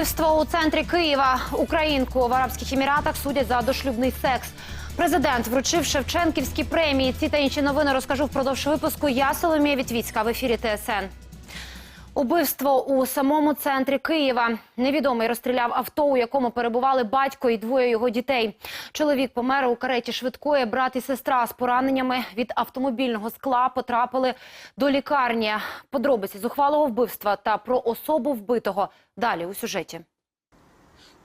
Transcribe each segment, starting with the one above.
Вбивство у центрі Києва. Українку в Арабських Еміратах судять за дошлюбний секс. Президент вручив Шевченківські премії. Ці та інші новини розкажу впродовж випуску. Я Соломія Вітвіцька в ефірі ТСН. Убивство у самому центрі Києва. Невідомий розстріляв авто, у якому перебували батько і двоє його дітей. Чоловік помер у кареті швидкої. Брат і сестра з пораненнями від автомобільного скла потрапили до лікарні. Подробиці зухвалого вбивства та про особу вбитого далі у сюжеті.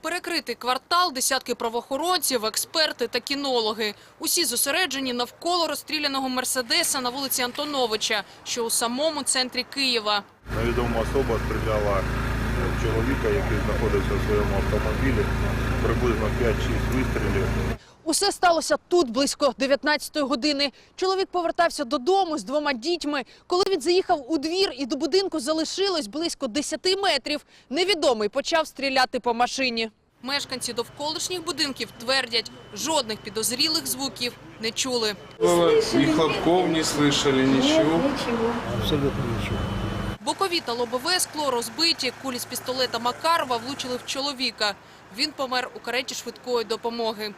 Перекритий квартал, десятки правоохоронців, експерти та кінологи. Усі зосереджені навколо розстріляного Мерседеса на вулиці Антоновича, що у самому центрі Києва. Невідома особа стріляла в чоловіка, який знаходився в своєму автомобілі. Приблизно 5-6 вистрілів. Усе сталося тут близько 19-ї години. Чоловік повертався додому з двома дітьми. Коли він заїхав у двір і до будинку залишилось близько 10 метрів, невідомий почав стріляти по машині. Мешканці довколишніх будинків твердять, жодних підозрілих звуків не чули. Ни хлопков не слышали, ничего. Бокові та лобове скло розбиті, кулі з пістолета Макарова влучили в чоловіка. Він помер у кареті швидкої допомоги.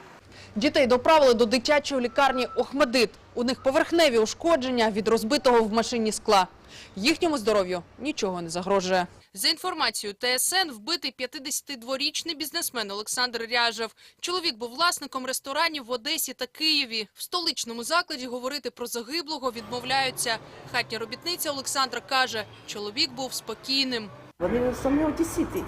Дітей доправили до дитячої лікарні Охмадит. У них поверхневі ушкодження від розбитого в машині скла. Їхньому здоров'ю нічого не загрожує. За інформацією ТСН, вбитий 52-річний бізнесмен Олександр Ряжев. Чоловік був власником ресторанів в Одесі та Києві. В столичному закладі говорити про загиблого відмовляються. Хатня робітниця Олександра каже, чоловік був спокійним. Вони самі одесіти.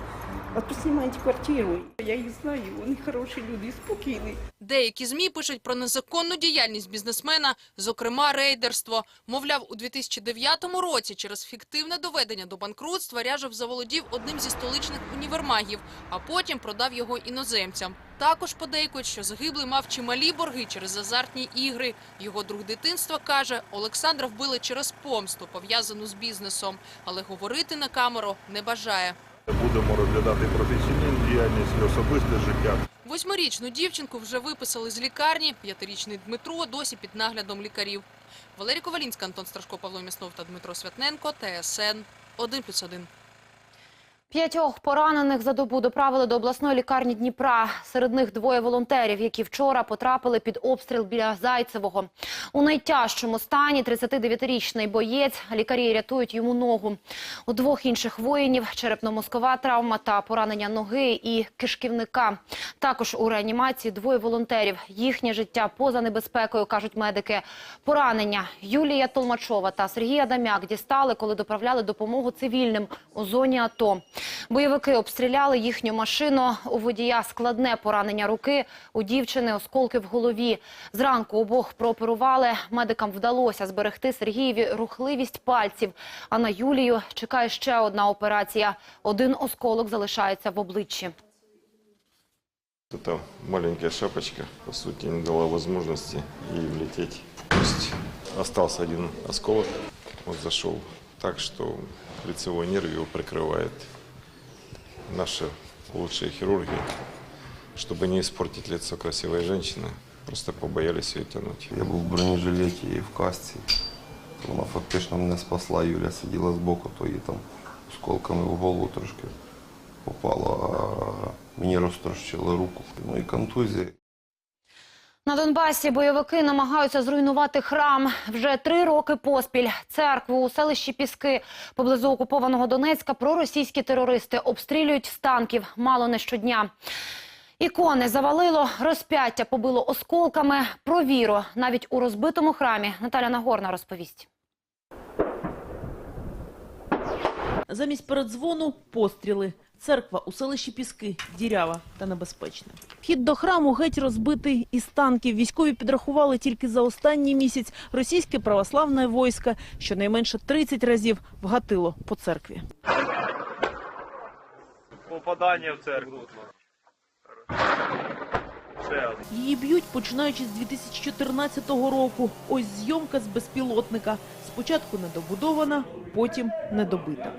А тут знімають квартиру. Я їх знаю, вони хороші люди, спокійні. Деякі ЗМІ пишуть про незаконну діяльність бізнесмена, зокрема рейдерство. Мовляв, у 2009 році через фіктивне доведення до банкрутства Ряжев заволодів одним зі столичних універмагів, а потім продав його іноземцям. Також подейкують, що загиблий мав чималі борги через азартні ігри. Його друг дитинства каже, Олександра вбили через помсту, пов'язану з бізнесом, але говорити на камеру не бажає. Будемо розглядати професійну діяльність особисте життя. Восьмирічну дівчинку вже виписали з лікарні. П'ятирічний Дмитро досі під наглядом лікарів. Валерій Ковалінська, Антон Страшко, Павло Міснов та Дмитро Святненко. ТСН 1+,1. П'ятьох поранених за добу доправили до обласної лікарні Дніпра. Серед них двоє волонтерів, які вчора потрапили під обстріл біля Зайцевого. У найтяжчому стані 39-річний боєць. Лікарі рятують йому ногу. У двох інших воїнів черепно-мозкова травма та поранення ноги і кишківника. Також у реанімації двоє волонтерів. Їхнє життя поза небезпекою, кажуть медики. Поранення Юлія Толмачова та Сергій Адамяк дістали, коли доправляли допомогу цивільним у зоні АТО. Бойовики обстріляли їхню машину. У водія складне поранення руки, у дівчини осколки в голові. Зранку обох прооперували. Медикам вдалося зберегти Сергієві рухливість пальців. А на Юлію чекає ще одна операція. Один осколок залишається в обличчі. Эта маленькая шапочка, по сути, не дала возможности ей влететь в кость. Остался один осколок, вот зашел так, что лицевой нерв его прикрывает. Наши лучшие хирурги, чтобы не испортить лицо красивой женщины, просто побоялись ее тянуть. Я був в бронежилеті і в касці. Вона фактично мене спасла. Юля сиділа збоку, то її там осколками в голову трошки попало, а мені розтрощило руку. Ну і контузія. На Донбасі бойовики намагаються зруйнувати храм. Вже три роки поспіль церкву у селищі Піски поблизу окупованого Донецька проросійські терористи обстрілюють з танків мало не щодня. Ікони завалило, розп'яття побило осколками. Про віру навіть у розбитому храмі Наталя Нагорна розповість. Замість передзвону – постріли. Церква у селищі Піски – дірява та небезпечна. Вхід до храму геть розбитий із танків. Військові підрахували тільки за останній місяць російське православне військо щонайменше 30 разів вгатило по церкві. Попадання в церкву. Її б'ють, починаючи з 2014 року. Ось зйомка з безпілотника. Спочатку недобудована, потім недобита.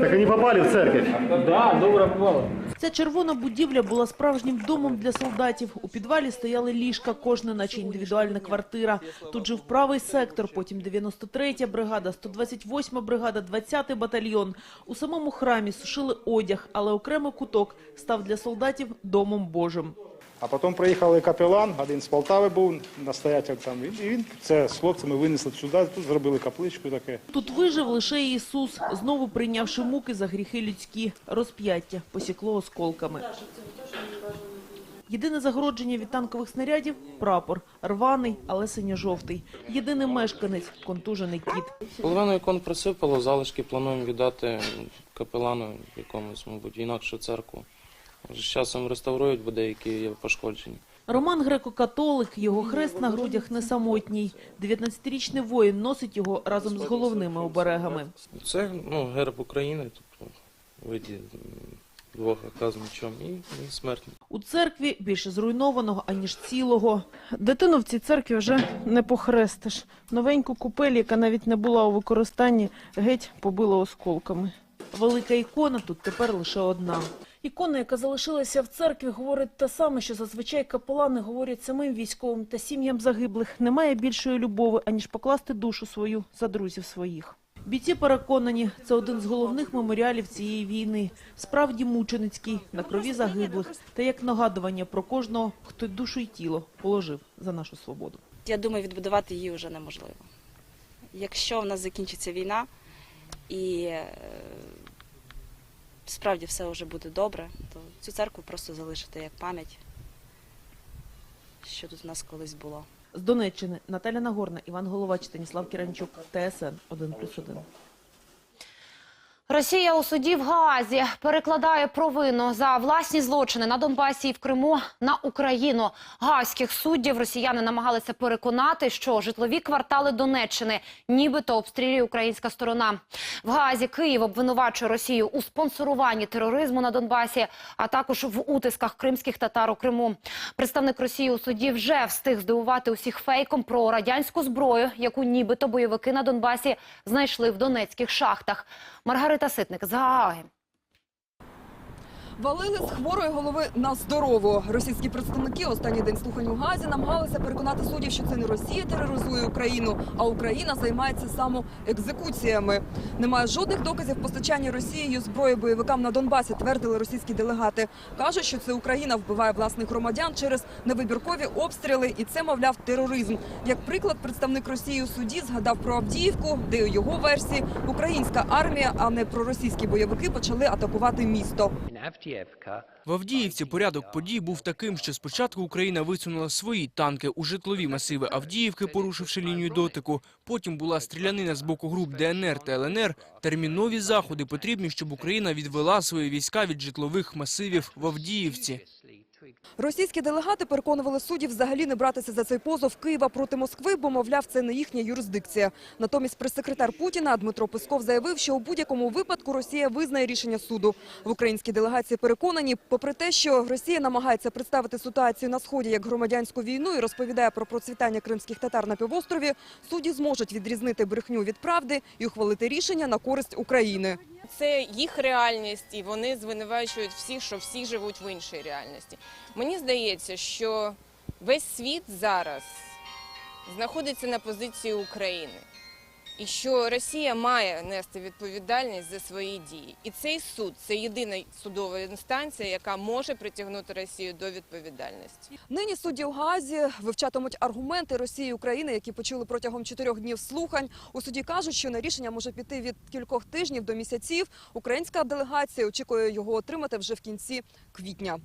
Так они попали в церковь. Да, добре попало. Ця червона будівля була справжнім домом для солдатів. У підвалі стояли ліжка, кожна наче індивідуальна квартира. Тут жив правий сектор, потім 93-я бригада, 128-ма бригада, 20-й батальйон. У самому храмі сушили одяг, але окремий куток став для солдатів домом Божим. А потім приїхали капелан, один з Полтави був, настоятель там. І він це з хлопцями винесли сюди, тут зробили капличку таке. Тут вижив лише Ісус, знову прийнявши муки за гріхи людські. Розп'яття посікло осколками. Єдине загородження від танкових снарядів – прапор. Рваний, але синьо-жовтий. Єдиний мешканець – контужений кіт. Половину ікон присипало, залишки плануємо віддати капелану якомусь, мабуть, інакшу церкву. З часом реставрують, бо деякі є пошкоджені. Роман греко-католик, його хрест на грудях не самотній. 19-річний воїн носить його разом з головними оберегами. Це ну, герб України, тобто виді двох з мечом і, і смертний. У церкві більше зруйнованого, аніж цілого. Дитину в цій церкві вже не похрестиш. Новеньку купель, яка навіть не була у використанні, геть побила осколками. Велика ікона тут тепер лише одна. Ікона, яка залишилася в церкві, говорить те саме, що зазвичай капелани говорять самим військовим та сім'ям загиблих. Немає більшої любові, аніж покласти душу свою за друзів своїх. Бійці переконані, це один з головних меморіалів цієї війни. Справді мученицький, на крові загиблих, та як нагадування про кожного, хто душу й тіло положив за нашу свободу. Я думаю, відбудувати її вже неможливо. Якщо в нас закінчиться війна і е, справді все вже буде добре, то цю церкву просто залишити як пам'ять, що тут у нас колись було. З Донеччини Наталя Нагорна, Іван Головач, Станіслав Кіранчук, ТСН 1+,1. Росія у суді в Гаазі перекладає провину за власні злочини на Донбасі і в Криму на Україну. Гаазьких суддів росіяни намагалися переконати, що житлові квартали Донеччини нібито обстрілює українська сторона. В Гаазі Київ обвинувачує Росію у спонсоруванні тероризму на Донбасі, а також в утисках кримських татар у Криму. Представник Росії у суді вже встиг здивувати усіх фейком про радянську зброю, яку нібито бойовики на Донбасі знайшли в донецьких шахтах. Маргарита Ситник з. Валили з хворої голови на здорову. Російські представники останній день слухань у Газі намагалися переконати суддів, що це не Росія тероризує Україну, а Україна займається самоекзекуціями. Немає жодних доказів постачання Росією зброї бойовикам на Донбасі, твердили російські делегати. Кажуть, що це Україна вбиває власних громадян через невибіркові обстріли, і це, мовляв, тероризм. Як приклад, представник Росії у суді згадав про Авдіївку, де у його версії українська армія, а не проросійські бойовики почали атакувати місто. В Авдіївці порядок подій був таким, що спочатку Україна висунула свої танки у житлові масиви Авдіївки, порушивши лінію дотику. Потім була стрілянина з боку груп ДНР та ЛНР. Термінові заходи потрібні, щоб Україна відвела свої війська від житлових масивів в Авдіївці. Російські делегати переконували суддів взагалі не братися за цей позов Києва проти Москви, бо, мовляв, це не їхня юрисдикція. Натомість прес-секретар Путіна Дмитро Песков заявив, що у будь-якому випадку Росія визнає рішення суду. В українській делегації переконані, попри те, що Росія намагається представити ситуацію на Сході як громадянську війну і розповідає про процвітання кримських татар на півострові, судді зможуть відрізнити брехню від правди і ухвалити рішення на користь України. Це їх реальність, і вони звинувачують всіх, що всі живуть в іншій реальності. Мені здається, що весь світ зараз знаходиться на позиції України. І що Росія має нести відповідальність за свої дії. І цей суд це єдина судова інстанція, яка може притягнути Росію до відповідальності. Нині судді у Гаазі вивчатимуть аргументи Росії і України, які почули протягом чотирьох днів слухань. У суді кажуть, що на рішення може піти від кількох тижнів до місяців. Українська делегація очікує його отримати вже в кінці квітня.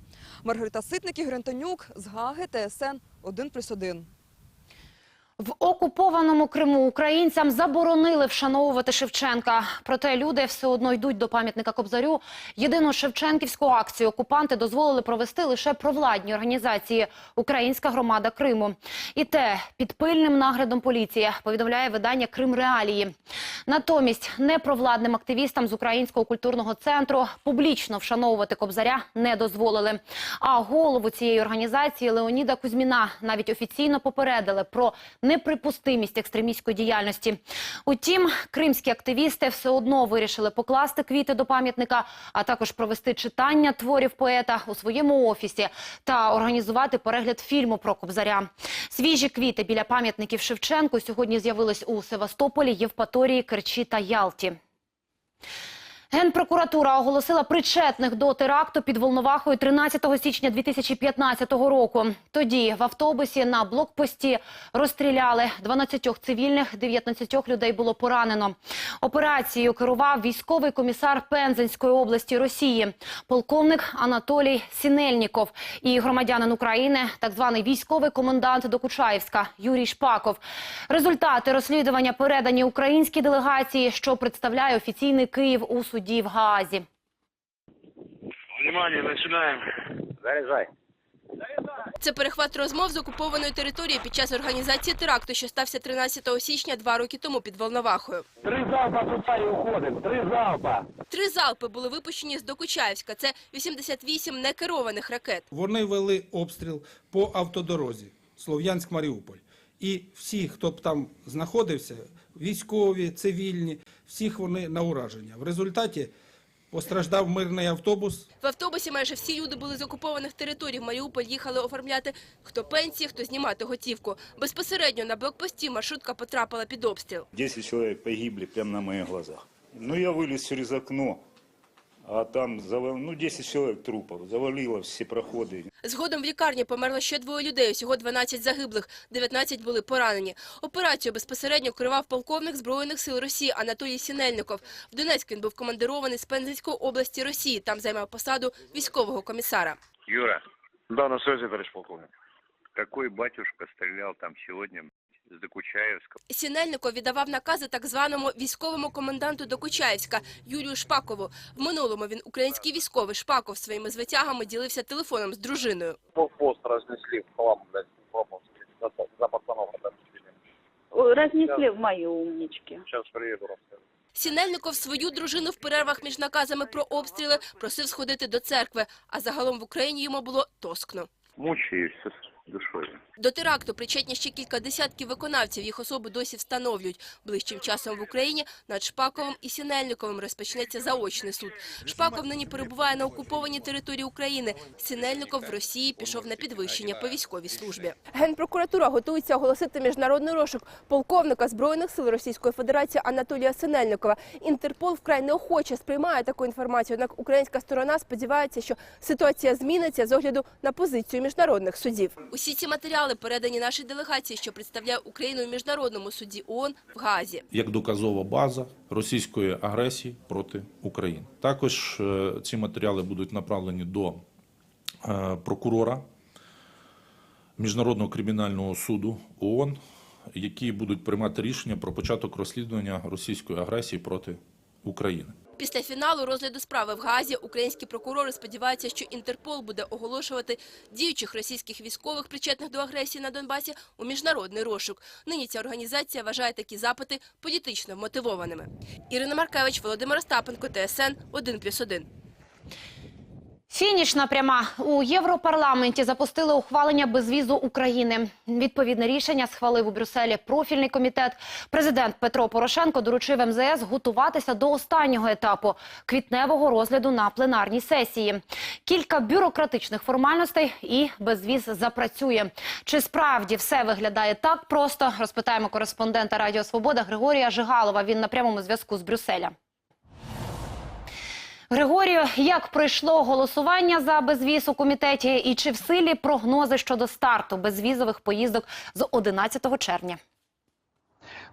Маргарита Ситник, Ігор Антонюк з Гаги, ТСН 1+,1. В окупованому Криму українцям заборонили вшановувати Шевченка. Проте люди все одно йдуть до пам'ятника Кобзарю. Єдину шевченківську акцію окупанти дозволили провести лише провладні організації «Українська громада Криму». І те під пильним наглядом поліції, повідомляє видання «Крим Реалії». Натомість непровладним активістам з Українського культурного центру публічно вшановувати Кобзаря не дозволили. А голову цієї організації Леоніда Кузьміна навіть офіційно попередили про неприпустимість екстремістської діяльності. Утім, кримські активісти все одно вирішили покласти квіти до пам'ятника, а також провести читання творів поета у своєму офісі та організувати перегляд фільму про Кобзаря. Свіжі квіти біля пам'ятників Шевченку сьогодні з'явились у Севастополі, Євпаторії, Керчі та Ялті. Генпрокуратура оголосила причетних до теракту під Волновахою 13 січня 2015 року. Тоді в автобусі на блокпості розстріляли 12 цивільних, 19 людей було поранено. Операцією керував військовий комісар Пензенської області Росії, полковник Анатолій Сінельніков і громадянин України, так званий військовий комендант Докучаєвська Юрій Шпаков. Результати розслідування передані українській делегації, що представляє офіційний Київ у суді в Гаазі. Внимание, начинаем. Заряжай. Це перехват розмов з окупованої території під час організації теракту, що стався 13 січня два роки тому під Волновахою. Три залпа туда и уходим. Три залпа. Три залпи були випущені з Докучаєвська. Це 88 некерованих ракет. Вони вели обстріл по автодорозі Слов'янськ-Маріуполь. І всі, хто б там знаходився, військові, цивільні, всіх вони на ураження. В результаті постраждав мирний автобус. В автобусі майже всі люди були з окупованих територій. В Маріуполь їхали оформляти хто пенсії, хто знімати готівку. Безпосередньо на блокпості маршрутка потрапила під обстріл. 10 чоловік погибли прямо на моїх глазах. Ну, я виліз через окно, а там завал... ну, 10 человек трупов, завалило все проходы. Згодом в лікарні померло ще двоє людей, усього 12 загиблих, 19 були поранені. Операцію безпосередньо керував полковник Збройних сил Росії Анатолій Сінельников. В Донецьк він був командирований з Пензенської області Росії. Там займав посаду військового комісара. Юра. Да, на связи, товарищ полковник. Какой батюшка стрелял там сегодня с Докучаевска? Сінельников віддавав накази так званому військовому коменданту Докучаєвська Юрію Шпакову. В минулому він український військовий Шпаков своїми звитягами ділився телефоном з дружиною. Пост разнесли в хлам, блядь, за, пацанов отомстили. В мои умнички. Сейчас приеду, расскажу. Сінельников свою дружину в перервах між наказами про обстріли просив сходити до церкви, а загалом в Україні йому було тоскно. Мучаешься с душой. До теракту причетні ще кілька десятків виконавців. Їх особи досі встановлюють. Ближчим часом в Україні над Шпаковим і Сінельниковим розпочнеться заочний суд. Шпаков нині перебуває на окупованій території України. Сінельников в Росії пішов на підвищення по військовій службі. Генпрокуратура готується оголосити міжнародний розшук полковника Збройних сил Російської Федерації Анатолія Синельникова. Інтерпол вкрай неохоче сприймає таку інформацію. Однак українська сторона сподівається, що ситуація зміниться з огляду на позицію міжнародних судів. Усі ці матеріали передані нашій делегації, що представляє Україну у міжнародному суді ООН в Гаазі. як доказова база російської агресії проти України. Також е, ці матеріали будуть направлені до е, прокурора Міжнародного кримінального суду ООН, які будуть приймати рішення про початок розслідування російської агресії проти України. Після фіналу розгляду справи в Газі українські прокурори сподіваються, що Інтерпол буде оголошувати діючих російських військових, причетних до агресії на Донбасі, у міжнародний розшук. Нині ця організація вважає такі запити політично вмотивованими. Ірина Маркевич, Володимир Остапенко, ТСН 1+,1. Фінішна пряма у Європарламенті запустили ухвалення безвізу України. Відповідне рішення схвалив у Брюсселі профільний комітет. Президент Петро Порошенко доручив МЗС готуватися до останнього етапу квітневого розгляду на пленарній сесії. Кілька бюрократичних формальностей і безвіз запрацює. Чи справді все виглядає так просто? Розпитаємо кореспондента Радіо Свобода Григорія Жигалова. Він на прямому зв'язку з Брюсселя. Григорію, як пройшло голосування за безвіз у комітеті і чи в силі прогнози щодо старту безвізових поїздок з 11 червня?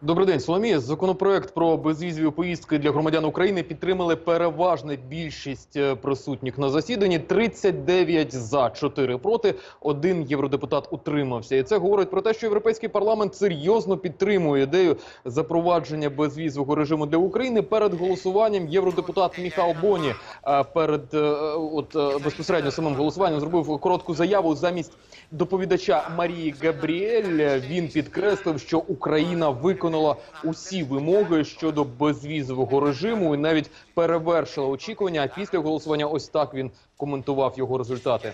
Добрий день, Соломія. Законопроект про безвізові поїздки для громадян України підтримали переважна більшість е, присутніх на засіданні. 39 за, 4 проти. Один євродепутат утримався. І це говорить про те, що європейський парламент серйозно підтримує ідею запровадження безвізового режиму для України. Перед голосуванням євродепутат Міхал Боні е, перед е, от безпосередньо самим голосуванням зробив коротку заяву замість доповідача Марії Габріель. Він підкреслив, що Україна виконала усі вимоги щодо безвізового режиму і навіть перевершила очікування. А після голосування ось так він коментував його результати.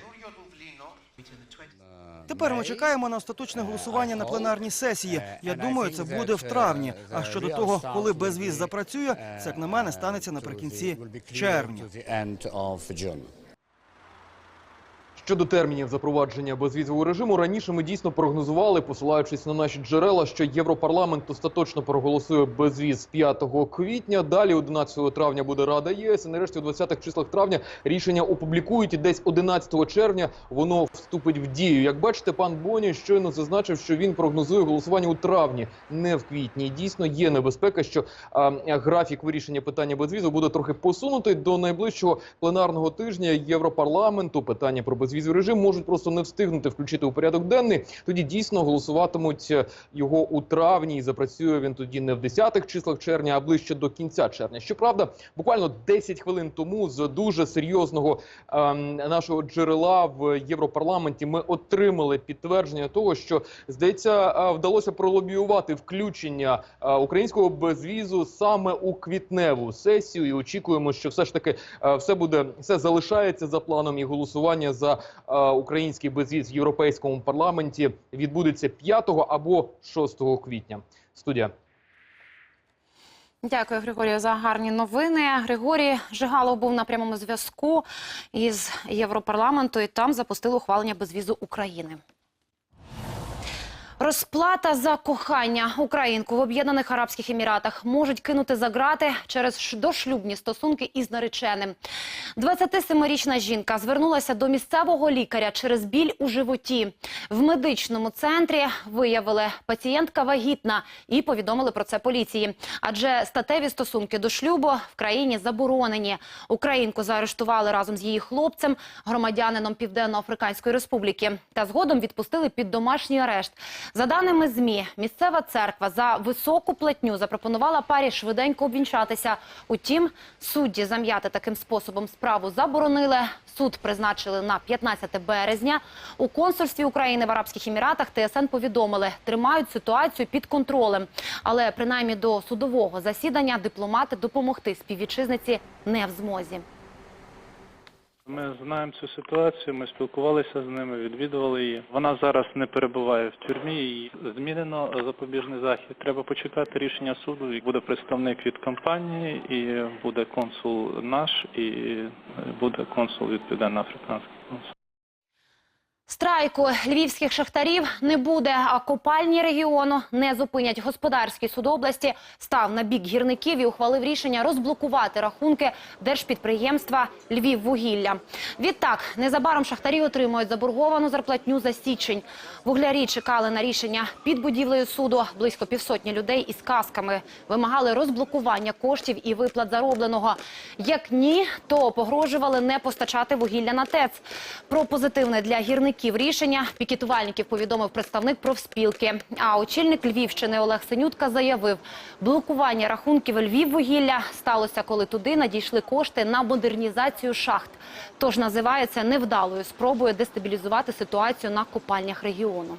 Тепер ми чекаємо на остаточне голосування на пленарній сесії. Я думаю, це буде в травні. А щодо того, коли безвіз запрацює, це як на мене станеться наприкінці червня. Щодо термінів запровадження безвізового режиму, раніше ми дійсно прогнозували, посилаючись на наші джерела, що Європарламент остаточно проголосує безвіз 5 квітня. Далі 11 травня буде Рада ЄС. І нарешті у 20-х числах травня рішення опублікують. І десь 11 червня воно вступить в дію. Як бачите, пан Боні щойно зазначив, що він прогнозує голосування у травні, не в квітні. Дійсно є небезпека, що а, графік вирішення питання безвізу буде трохи посунутий до найближчого пленарного тижня Європарламенту. Питання про безвізовий режим можуть просто не встигнути включити у порядок денний. Тоді дійсно голосуватимуть е, його у травні. І запрацює він тоді не в 10-х числах червня, а ближче до кінця червня. Щоправда, буквально 10 хвилин тому з дуже серйозного ем, нашого джерела в Європарламенті ми отримали підтвердження того, що здається е, вдалося пролобіювати включення е, українського безвізу саме у квітневу сесію. І очікуємо, що все ж таки е, все буде все залишається за планом і голосування за е, український безвіз в європейському парламенті відбудеться 5 або 6 квітня. Студія. Дякую, Григорію, за гарні новини. Григорій Жигалов був на прямому зв'язку із Європарламенту і там запустили ухвалення безвізу України. Розплата за кохання українку в Об'єднаних Арабських Еміратах можуть кинути за грати через дошлюбні стосунки із нареченим. 27-річна жінка звернулася до місцевого лікаря через біль у животі. В медичному центрі виявили пацієнтка вагітна і повідомили про це поліції. Адже статеві стосунки до шлюбу в країні заборонені. Українку заарештували разом з її хлопцем, громадянином Південно-Африканської Республіки, та згодом відпустили під домашній арешт. За даними ЗМІ, місцева церква за високу платню запропонувала парі швиденько обвінчатися. Утім, судді зам'яти таким способом справу заборонили. Суд призначили на 15 березня. У консульстві України в Арабських Еміратах ТСН повідомили, тримають ситуацію під контролем. Але принаймні до судового засідання дипломати допомогти співвітчизниці не в змозі. Ми знаємо цю ситуацію, ми спілкувалися з ними, відвідували її. Вона зараз не перебуває в тюрмі. Її змінено запобіжний захід. Треба почекати рішення суду. І Буде представник від компанії, і буде консул наш, і буде консул від Південно-Африканського консулу. Страйку львівських шахтарів не буде, а копальні регіону не зупинять. Господарський суд області став на бік гірників і ухвалив рішення розблокувати рахунки держпідприємства «Львіввугілля». Відтак, незабаром шахтарі отримують заборговану зарплатню за січень. Вуглярі чекали на рішення під будівлею суду. Близько півсотні людей із касками вимагали розблокування коштів і виплат заробленого. Як ні, то погрожували не постачати вугілля на ТЕЦ. Про позитивне для гірників рішення пікетувальників повідомив представник профспілки. А очільник Львівщини Олег Синютка заявив, блокування рахунків Львіввугілля сталося, коли туди надійшли кошти на модернізацію шахт. Тож називає це невдалою спробою дестабілізувати ситуацію на копальнях регіону.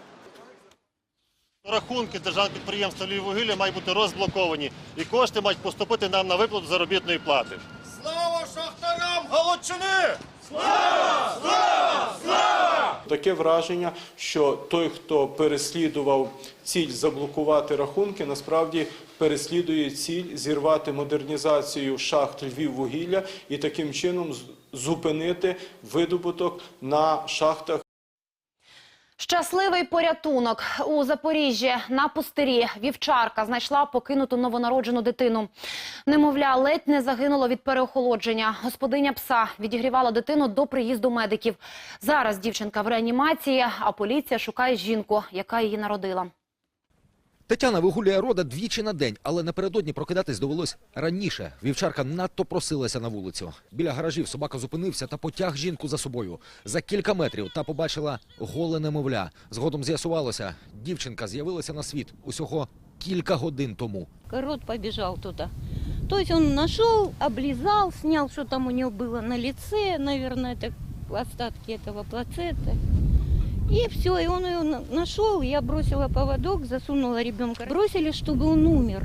Рахунки державного підприємства «Львіввугілля» мають бути розблоковані і кошти мають поступити нам на виплату заробітної плати. Слава шахтарям Галичини! Таке враження, що той, хто переслідував ціль заблокувати рахунки, насправді переслідує ціль зірвати модернізацію шахт Львіввугілля і таким чином зупинити видобуток на шахтах. Щасливий порятунок у Запоріжжі на пустирі вівчарка знайшла покинуту новонароджену дитину. Немовля ледь не загинуло від переохолодження. Господиня пса відігрівала дитину до приїзду медиків. Зараз дівчинка в реанімації, а поліція шукає жінку, яка її народила. Тетяна вигуляє рода двічі на день, але напередодні прокидатись довелось раніше. Вівчарка надто просилася на вулицю. Біля гаражів собака зупинився та потяг жінку за собою. За кілька метрів та побачила голе немовля. Згодом з'ясувалося, дівчинка з'явилася на світ усього кілька годин тому. Корот побежал туда. То есть он нашел, облизал, снял, что там у него было на лице, наверное, это остатки этого плацента. И все, и он ее на- нашел, я бросила поводок, засунула ребенка. Бросили, чтобы он умер.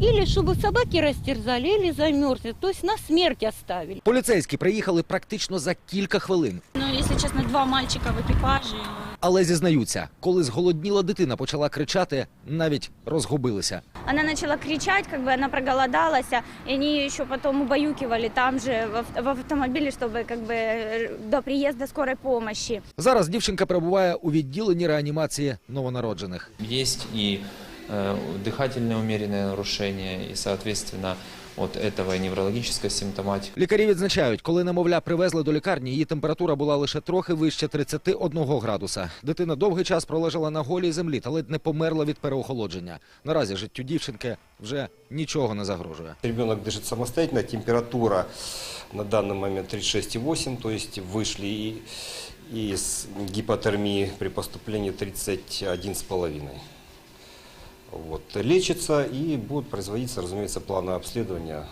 Или чтобы собаки растерзали, или замерзнет. То есть на смерть оставили. Поліцейські приїхали практично за кілька хвилин. Но если если честно, два мальчика в экипаже. Але зізнаються, коли зголодніла дитина почала кричати, навіть розгубилися. Она начала кричать, как бы она проголодалась, а- и они ее еще потом убаюкивали там же в, ав- в автомобиле, чтобы как бы э, до приезда скорой помощи. Зараз дівчинка перебуває у відділенні реанімації новонароджених. Есть и э, дыхательные умеренные нарушения, и, соответственно, от этого и неврологическая симптоматика. Лікарі відзначають, коли немовля привезли до лікарні, її температура була лише трохи вище 31 градуса. Дитина довгий час пролежала на голій землі та ледь не померла від переохолодження. Наразі життю дівчинки вже нічого не загрожує. Ребенок дышит самостоятельно, температура на данный момент 36,8, то есть вышли и, и с гипотермии при поступлении 31,5. Вот. Лечится и будут производиться, разумеется, планы обследования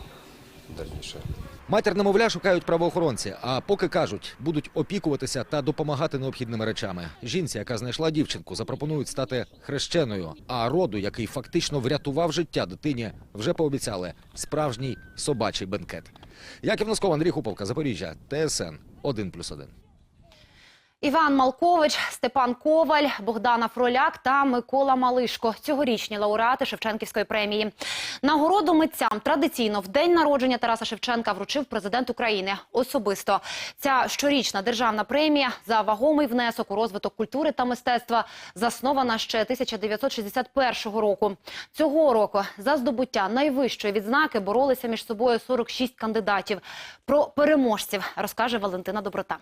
дальнейшее. Матір немовля шукають правоохоронці, а поки кажуть, будуть опікуватися та допомагати необхідними речами. Жінці, яка знайшла дівчинку, запропонують стати хрещеною. А роду, який фактично врятував життя дитині, вже пообіцяли справжній собачий бенкет. Яків Носков, Андрій Хуповка, Запоріжжя, ТСН 1+,1. Іван Малкович, Степан Коваль, Богдана Фроляк та Микола Малишко – цьогорічні лауреати Шевченківської премії. Нагороду митцям традиційно в день народження Тараса Шевченка вручив президент України особисто. Ця щорічна державна премія за вагомий внесок у розвиток культури та мистецтва заснована ще 1961 року. Цього року за здобуття найвищої відзнаки боролися між собою 46 кандидатів. Про переможців розкаже Валентина Доброта.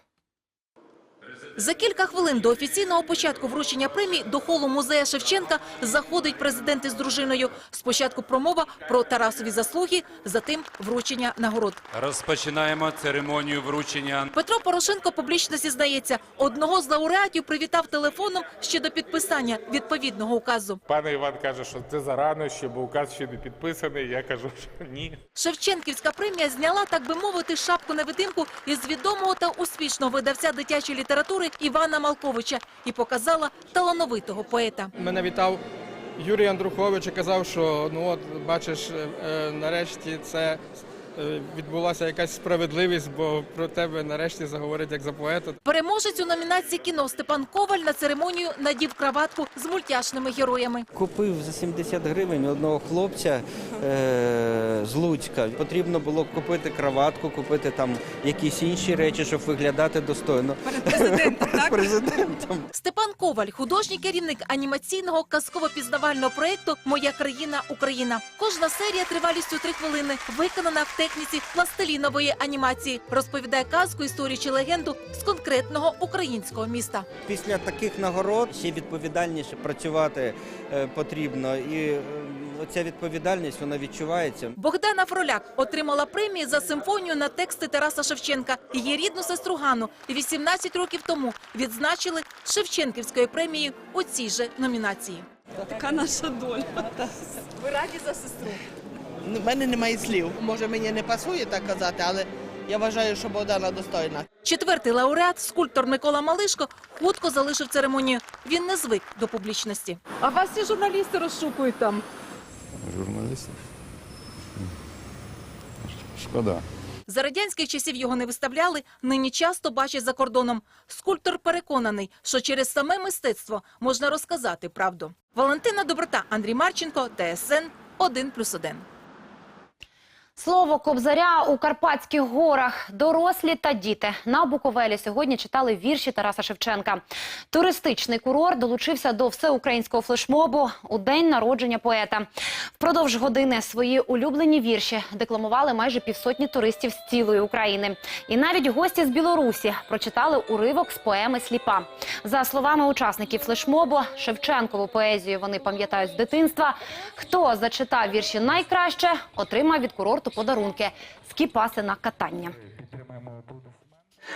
За кілька хвилин до офіційного початку вручення премії до холу музея Шевченка заходить президент із дружиною. Спочатку промова про Тарасові заслуги, затим вручення нагород. Розпочинаємо церемонію вручення. Петро Порошенко публічно зізнається, одного з лауреатів привітав телефоном ще до підписання відповідного указу. Пане Іван каже, що це зарано, ще бо указ ще не підписаний. Я кажу, що ні. Шевченківська премія зняла, так би мовити, шапку невидимку із відомого та успішного видавця дитячої літератури Івана Малковича і показала талановитого поета. Мене вітав Юрій Андрухович і казав, що ну от бачиш, е, е, нарешті це відбулася якась справедливість, бо про тебе нарешті заговорять як за поета. Переможець у номінації кіно Степан Коваль на церемонію надів краватку з мультяшними героями. Купив за 70 гривень одного хлопця е- з Луцька. Потрібно було купити краватку, купити там якісь інші речі, щоб виглядати достойно. Перед президентом, так? президентом. Степан Коваль, художній керівник анімаційного казково-пізнавального проєкту Моя країна Україна. Кожна серія тривалістю три хвилини виконана в техніці пластилінової анімації. Розповідає казку, історію чи легенду з конкретного українського міста. Після таких нагород ще відповідальніше працювати е, потрібно. І е, оця відповідальність вона відчувається. Богдана Фроляк отримала премію за симфонію на тексти Тараса Шевченка. Її рідну сестру Ганну 18 років тому відзначили Шевченківською премією у цій же номінації. Така наша доля. Ви раді за сестру? У мене немає слів. Може, мені не пасує так казати, але я вважаю, що Богдана достойна. Четвертий лауреат, скульптор Микола Малишко, хутко залишив церемонію. Він не звик до публічності. А вас всі журналісти розшукують там. Журналісти? Шкода. За радянських часів його не виставляли, нині часто бачать за кордоном. Скульптор переконаний, що через саме мистецтво можна розказати правду. Валентина Доброта, Андрій Марченко, ТСН 1+,1. Слово Кобзаря у Карпатських горах. Дорослі та діти на Буковелі сьогодні читали вірші Тараса Шевченка. Туристичний курорт долучився до всеукраїнського флешмобу у день народження поета. Впродовж години свої улюблені вірші декламували майже півсотні туристів з цілої України. І навіть гості з Білорусі прочитали уривок з поеми Сліпа. За словами учасників флешмобу, Шевченкову поезію вони пам'ятають з дитинства. Хто зачитав вірші найкраще, отримав від курорту подарунки скіпаси на катання.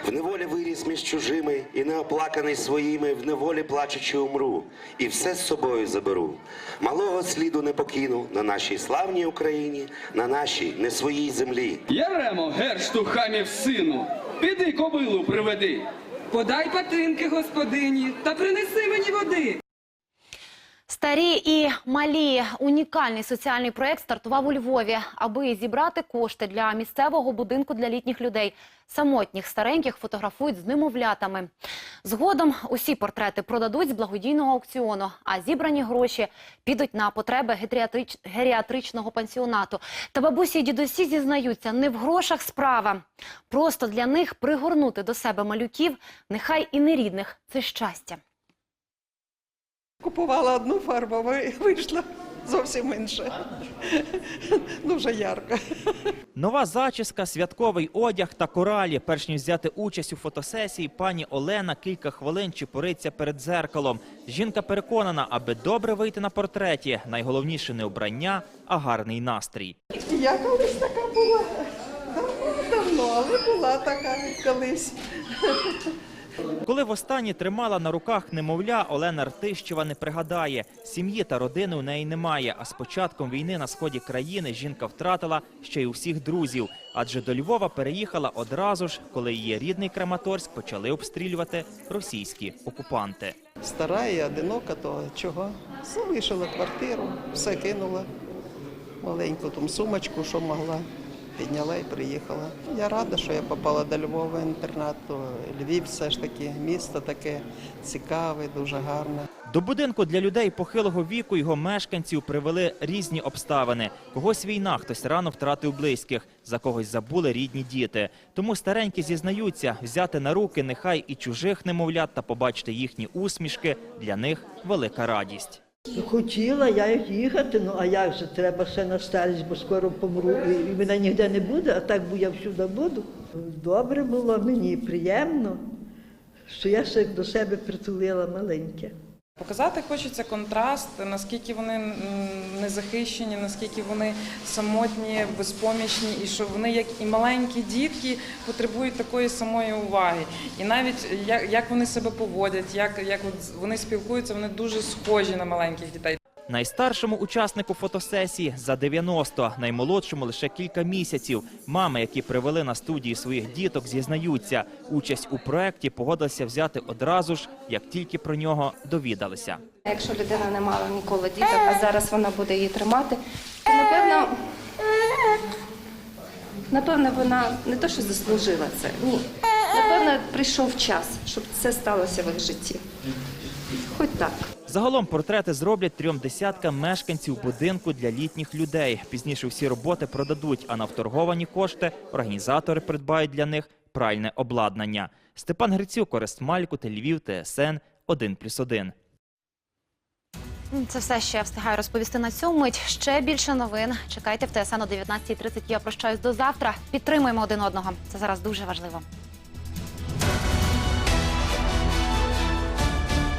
В неволі виріс між чужими і неоплаканий своїми, в неволі плачучи умру, і все з собою заберу. Малого сліду не покину на нашій славній Україні, на нашій не своїй землі. Яремо, гершту хамів сину, піди кобилу приведи. Подай патинки господині та принеси мені води. Старі і малі унікальний соціальний проект стартував у Львові, аби зібрати кошти для місцевого будинку для літніх людей. Самотніх стареньких фотографують з немовлятами. Згодом усі портрети продадуть з благодійного аукціону, а зібрані гроші підуть на потреби геріатрич... геріатричного пансіонату. Та бабусі і дідусі зізнаються, не в грошах справа. Просто для них пригорнути до себе малюків, нехай і нерідних – це щастя. Купувала одну фарбу, а вийшла зовсім інша. Дуже ярко. Нова зачіска, святковий одяг та коралі. Перш ніж взяти участь у фотосесії, пані Олена кілька хвилин чепуриться перед дзеркалом. Жінка переконана, аби добре вийти на портреті, найголовніше не обрання, а гарний настрій. Я колись така була. Давно, давно, але була така колись. Коли востаннє тримала на руках немовля, Олена Ртищева не пригадає. Сім'ї та родини у неї немає. А з початком війни на сході країни жінка втратила ще й усіх друзів. Адже до Львова переїхала одразу ж, коли її рідний Краматорськ почали обстрілювати російські окупанти. Стара і одинока, то чого? Залишила квартиру, все кинула. Маленьку там сумочку, що могла. Підняла і приїхала. Я рада, що я попала до Львова інтернату. Львів все ж таки місто таке цікаве, дуже гарне. До будинку для людей похилого віку його мешканців привели різні обставини. Когось війна, хтось рано втратив близьких, за когось забули рідні діти. Тому старенькі зізнаються, взяти на руки нехай і чужих немовлят та побачити їхні усмішки для них велика радість. Хотіла я їхати, ну а як же, треба ще на старість, бо скоро помру і мене ніде не буде, а так бо я всюди буду. Добре було мені, приємно, що я ще до себе притулила маленьке. Показати хочеться контраст, наскільки вони незахищені, наскільки вони самотні, безпомічні, і що вони, як і маленькі дітки, потребують такої самої уваги. І навіть як вони себе поводять, як, як вони спілкуються, вони дуже схожі на маленьких дітей. Найстаршому учаснику фотосесії за 90, наймолодшому лише кілька місяців. Мами, які привели на студії своїх діток, зізнаються, участь у проєкті погодилися взяти одразу ж, як тільки про нього довідалися. Якщо людина не мала ніколи діток, а зараз вона буде її тримати, то напевно, напевно, вона не то, що заслужила це, ні. Напевно, прийшов час, щоб це сталося в їх житті. Хоч так. Загалом портрети зроблять трьом десяткам мешканців будинку для літніх людей. Пізніше всі роботи продадуть, а на вторговані кошти організатори придбають для них пральне обладнання. Степан Грицюк, Орест Мальку, Львів, ТСН 1+,1. Це все, я встигаю розповісти на цю мить. Ще більше новин. Чекайте в ТСН о 19.30. Я прощаюсь до завтра. Підтримуємо один одного. Це зараз дуже важливо.